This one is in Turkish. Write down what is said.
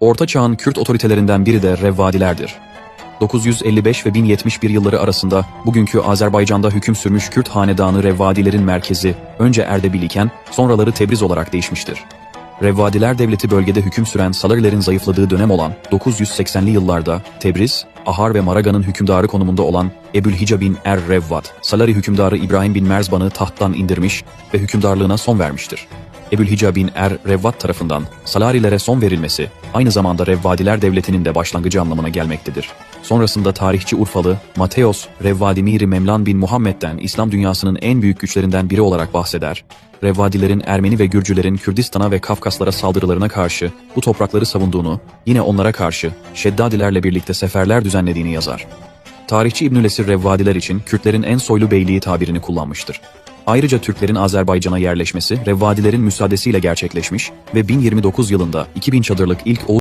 Orta Çağ'ın Kürt otoritelerinden biri de Revvadilerdir. 955 ve 1071 yılları arasında bugünkü Azerbaycan'da hüküm sürmüş Kürt hanedanı Revvadilerin merkezi önce Erdebil iken sonraları Tebriz olarak değişmiştir. Revvadiler devleti bölgede hüküm süren Salarilerin zayıfladığı dönem olan 980'li yıllarda Tebriz, Ahar ve Maraga'nın hükümdarı konumunda olan Ebülhica bin Er Revvad, Salari hükümdarı İbrahim bin Merzban'ı tahttan indirmiş ve hükümdarlığına son vermiştir. Ebülhica bin Er Revvad tarafından Salarilere son verilmesi aynı zamanda Revvadiler devletinin de başlangıcı anlamına gelmektedir. Sonrasında tarihçi Urfalı Mateos Revvadimiri Memlan bin Muhammed'den İslam dünyasının en büyük güçlerinden biri olarak bahseder. Revvadilerin Ermeni ve Gürcülerin Kürdistan'a ve Kafkaslara saldırılarına karşı bu toprakları savunduğunu, yine onlara karşı Şeddadilerle birlikte seferler düzenlediğini yazar. Tarihçi İbnül Esir Revvadiler için Kürtlerin en soylu beyliği tabirini kullanmıştır. Ayrıca Türklerin Azerbaycan'a yerleşmesi Revvadilerin müsaadesiyle gerçekleşmiş ve 1029 yılında 2000 çadırlık ilk Oğuz